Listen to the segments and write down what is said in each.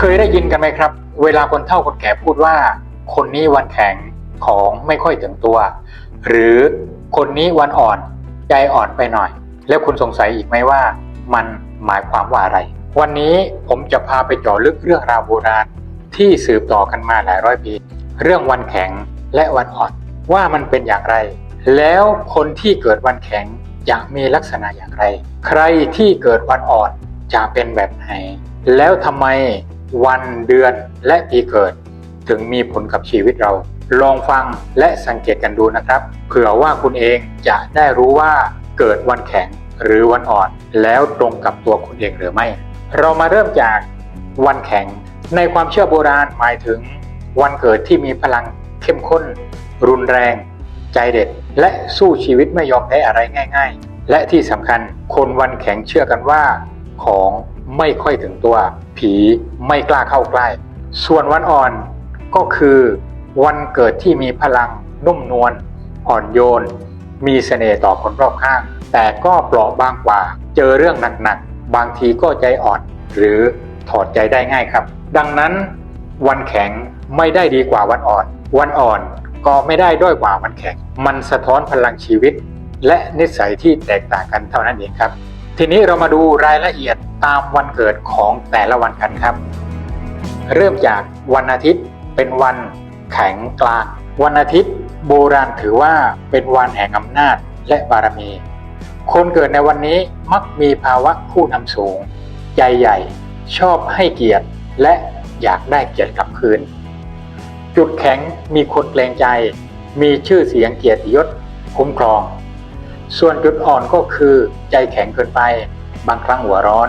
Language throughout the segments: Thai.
เคยได้ยินกันไหมครับ เวลาคนเฒ่าคนแก่พูดว่า คนนี้วันแข็งของไม่ค่อยถึงตัว หรือคนนี้วันอ่อนใจอ่อนไปหน่อย แล้วคุณสงสัยอีกไหมว่า มันหมายความว่าอะไร วันนี้ผมจะพาไปเจาะลึกเรื่องราวโบราณที่สืบต่อกันมาหลายร้อยปี เรื่องวันแข็งและวันอ่อนว่ามันเป็นอย่างไร แล้วคนที่เกิดวันแข็งจะมีลักษณะอย่างไร ใครที่เกิดวันอ่อนจะเป็นแบบไหน แล้วทำไม วันเดือนและปีเกิด ถึงมีผลกับชีวิตเรา ลองฟังและสังเกตกันดูนะครับ เผื่อว่าคุณเองจะได้รู้ว่าเกิดวันแข็งหรือวันอ่อน แล้วตรงกับตัวคุณเองหรือไม่ เรามาเริ่มจากวันแข็ง ในความเชื่อโบราณหมายถึง วันเกิดที่มีพลังเข้มข้น รุนแรง ใจเด็ด และสู้ชีวิตไม่ยอมแพ้อะไรง่าย ๆ และที่สำคัญคนวันแข็งเชื่อกันว่า ของไม่ค่อยถึงตัว ผีไม่กล้าเข้าใกล้ ส่วนวันอ่อนก็คือวันเกิดที่มีพลังนุ่มนวลอ่อนโยน มีเสน่ห์ต่อคนรอบข้าง แต่ก็เปราะบางกว่า เจอเรื่องหนักๆ บางทีก็ใจอ่อน หรือถอดใจได้ง่ายครับ ดังนั้น วันแข็งไม่ได้ดีกว่าวันอ่อน วันอ่อนก็ไม่ได้ด้อยกว่าวันแข็ง มันสะท้อนพลังชีวิต และนิสัยที่แตกต่างกันเท่านั้นเองครับ ทีนี้เรามาดูรายละเอียดตามวันเกิดของแต่ละวันกันครับ เริ่มจากวันอาทิตย์เป็นวันแข็งกลาง วันอาทิตย์โบราณถือว่าเป็นวันแห่งอำนาจและบารมี คนเกิดในวันนี้มักมีภาวะผู้นำสูง ใจใหญ่ ชอบให้เกียรติ และอยากได้เกียรติกลับคืน จุดแข็งมีคนเกรงใจ มีชื่อเสียงเกียรติยศคุ้มครอง ส่วนจุดอ่อนก็คือใจแข็งเกินไป บางครั้งหัวร้อน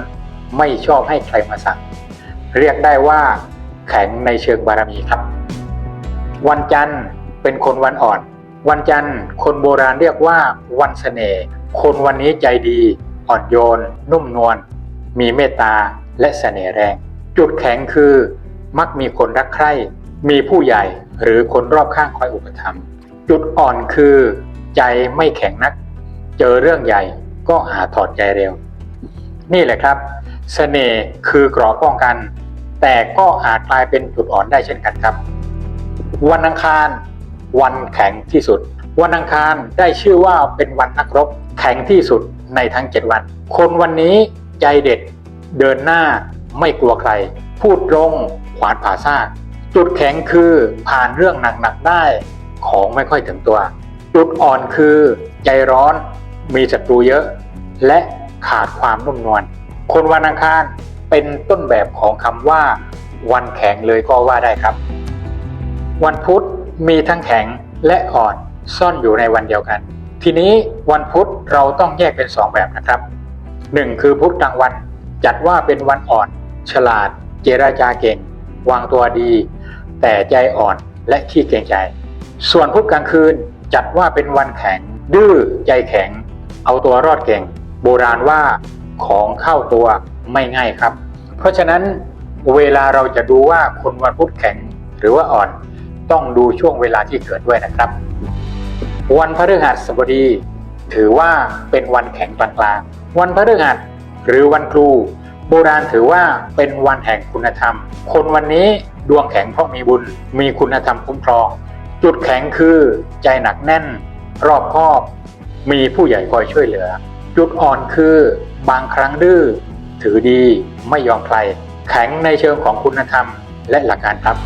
ไม่ชอบให้ใครมาสั่ง เรียกได้ว่า แข็งในเชิงบารมีครับ วันจันทร์เป็นคนวันอ่อน วันจันทร์คนโบราณเรียกว่าวันเสน่ห์คนวันนี้ใจดี อ่อนโยน นุ่มนวลมีเมตตาและเสน่ห์แรง จุดแข็งคือมักมีคนรักใคร่ มีผู้ใหญ่หรือคนรอบข้างคอยอุปถัมภ์จุดอ่อนคือ ใจไม่แข็งนัก เจอเรื่องใหญ่ก็อาจถอดใจเร็ว นี่แหละครับเสน่ห์คือเกราะป้องกัน แต่ก็อาจกลายเป็นจุดอ่อนได้เช่นกันครับ วันอังคาร วันแข็งที่สุด วันอังคารได้ชื่อว่าเป็นวันนักรบแข็งที่สุดในทั้ง7วัน คนวันนี้ใจเด็ด เดินหน้าไม่กลัวใคร พูดตรงขวานผ่าซาก จุดแข็งคือผ่านเรื่องหนักๆได้ของไม่ค่อยถึงตัว จุดอ่อนคือใจร้อน มีศัตรูเยอะ และขาดความนุ่มนวลคนวันอังคารเป็นต้นแบบของคำว่า วันแข็งเลยก็ว่าได้ครับ วันพุธมีทั้งแข็งและอ่อนซ่อนอยู่ในวันเดียวกัน ทีนี้วันพุธเราต้องแยกเป็นสองแบบนะครับหนึ่งคือพุธกลางวันจัดว่าเป็นวันอ่อน ฉลาด เจราจาเก่ง วางตัวดี แต่ใจอ่อนและขี้เกรงใจ ส่วนพุธกลางคืนจัดว่าเป็นวันแข็ง ดื้อใจแข็ง เอาตัวรอดเก่ง โบราณว่าของเข้าตัวไม่ง่ายครับ เพราะฉะนั้นเวลาเราจะดูว่าคนวันพุธแข็งหรือว่าอ่อนต้องดูช่วงเวลาที่เกิดด้วยนะครับ วันพฤหัสบดีถือว่าเป็นวันแข็งกลางๆวันพฤหัสหรือวันครู โบราณถือว่าเป็นวันแห่งคุณธรรม คนวันนี้ดวงแข็งเพราะมีบุญ มีคุณธรรมคุ้มครอง จุดแข็งคือใจหนักแน่น รอบคอบ มีผู้ใหญ่คอยช่วยเหลือ จุดอ่อนคือบางครั้งดื้อ ถือดีไม่ยอมใคร แข็งในเชิงของคุณธรรมและหลักการครับ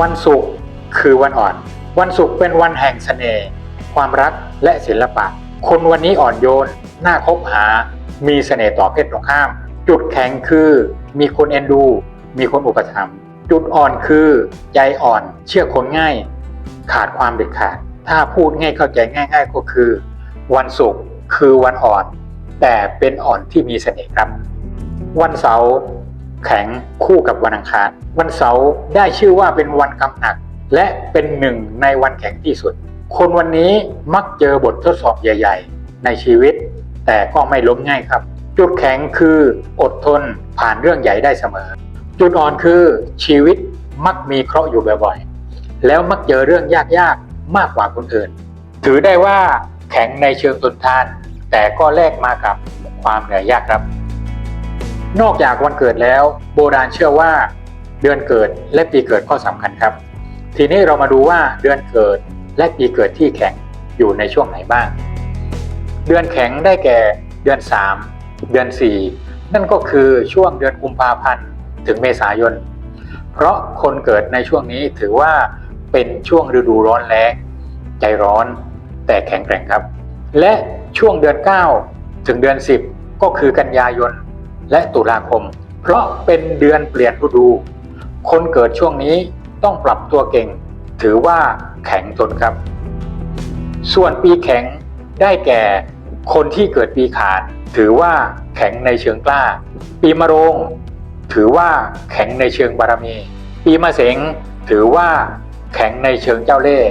วันศุกร์คือวันอ่อน วันศุกร์เป็นวันแห่งเสน่ห์ความรักและศิลปะ คนวันนี้อ่อนโยน น่าคบหา มีเสน่ห์ต่อเพศตรงข้าม จุดแข็งคือมีคนเอ็นดู มีคนอุปถัมภ์จุดอ่อนคือ ใจอ่อน เชื่อคนง่าย ขาดความเด็ดขาด ถ้าพูดง่ายเข้าใจง่าย ๆ ก็คือ วันศุกร์คือวันอ่อน แต่เป็นอ่อนที่มีเสน่ห์ครับ วันเสาร์แข็งคู่กับวันอังคาร วันเสาร์ได้ชื่อว่าเป็นวันกำหนัก และเป็นหนึ่งในวันแข็งที่สุด คนวันนี้มักเจอบททดสอบใหญ่ ๆ ในชีวิต แต่ก็ไม่ล้มง่ายครับ จุดแข็งคืออดทนผ่านเรื่องใหญ่ได้เสมอ จุดอ่อนคือชีวิตมักมีเคราะห์อยู่บ่อยๆ แล้วมักเจอเรื่องยากๆ มากกว่าคนอื่น ถือได้ว่าแข็งในเชิงทนทาน แต่ก็แลกมากับความเหนื่อยยากครับ นอกจากวันเกิดแล้ว โบราณเชื่อว่า เดือนเกิดและปีเกิดก็สำคัญครับ ทีนี้เรามาดูว่าเดือนเกิดและปีเกิดที่แข็งอยู่ในช่วงไหนบ้าง เดือนแข็งได้แก่เดือน 3 เดือน 4 นั่นก็คือช่วงเดือนกุมภาพันธ์ถึงเมษายน เพราะคนเกิดในช่วงนี้ถือว่า เป็นช่วงฤดูร้อนแล้งใจร้อนแต่แข็งแกร่งครับ และช่วงเดือน 9 ถึงเดือน 10 ก็คือกันยายนและตุลาคม เพราะเป็นเดือนเปลี่ยนฤดู คนเกิดช่วงนี้ต้องปรับตัวเก่ง ถือว่าแข็งทนครับ ส่วนปีแข็งได้แก่คนที่เกิดปีขาน ถือว่าแข็งในเชิงกล้า ปีมะโรง ถือว่าแข็งในเชิงบารมี ปีมะเสงถือว่า แข็งในเชิงเจ้าเล่ห์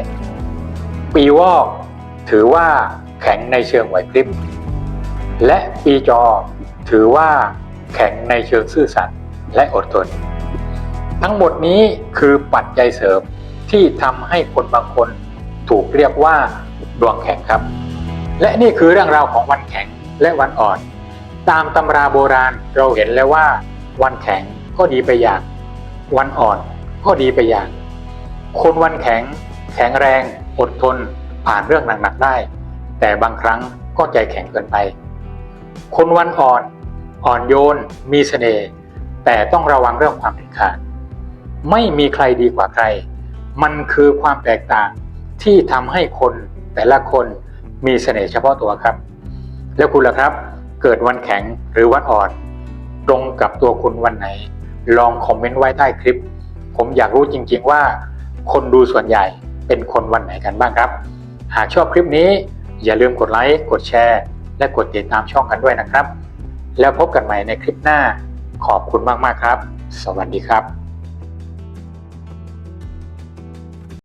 ปีวอก ถือว่าแข็งในเชิงไหวพริบ และปีจอ ถือว่าแข็งในเชิงซื่อสัตย์และอดทน ทั้งหมดนี้คือปัจจัยเสริมที่ทำให้คนบางคนถูกเรียกว่าดวงแข็งครับ และนี่คือเรื่องราวของวันแข็งและวันอ่อน ตามตำราโบราณเราเห็นแล้วว่า วันแข็งก็ดีไปอย่าง วันอ่อนก็ดีไปอย่าง คนวันแข็ง แข็งแรง อดทน ผ่านเรื่องหนักๆได้ แต่บางครั้งก็ใจแข็งเกินไป คนวันอ่อน อ่อนโยน มีเสน่ห์แต่ต้องระวังเรื่องความเด็ดขาด ไม่มีใครดีกว่าใคร มันคือความแตกต่างที่ทำให้คนแต่ละคนมีเสน่ห์เฉพาะตัวครับ แล้วคุณล่ะครับ เกิดวันแข็งหรือวันอ่อน ตรงกับตัวคุณวันไหน ลองคอมเมนต์ไว้ใต้คลิป ผมอยากรู้จริง ๆ ว่า คนดูส่วนใหญ่เป็นคนวันไหนกันบ้างครับ หากชอบคลิปนี้อย่าลืมกดไลค์กดแชร์ และกดติดตามช่องกันด้วยนะครับ แล้วพบกันใหม่ในคลิปหน้าขอบคุณมากๆครับ สวัสดีครับ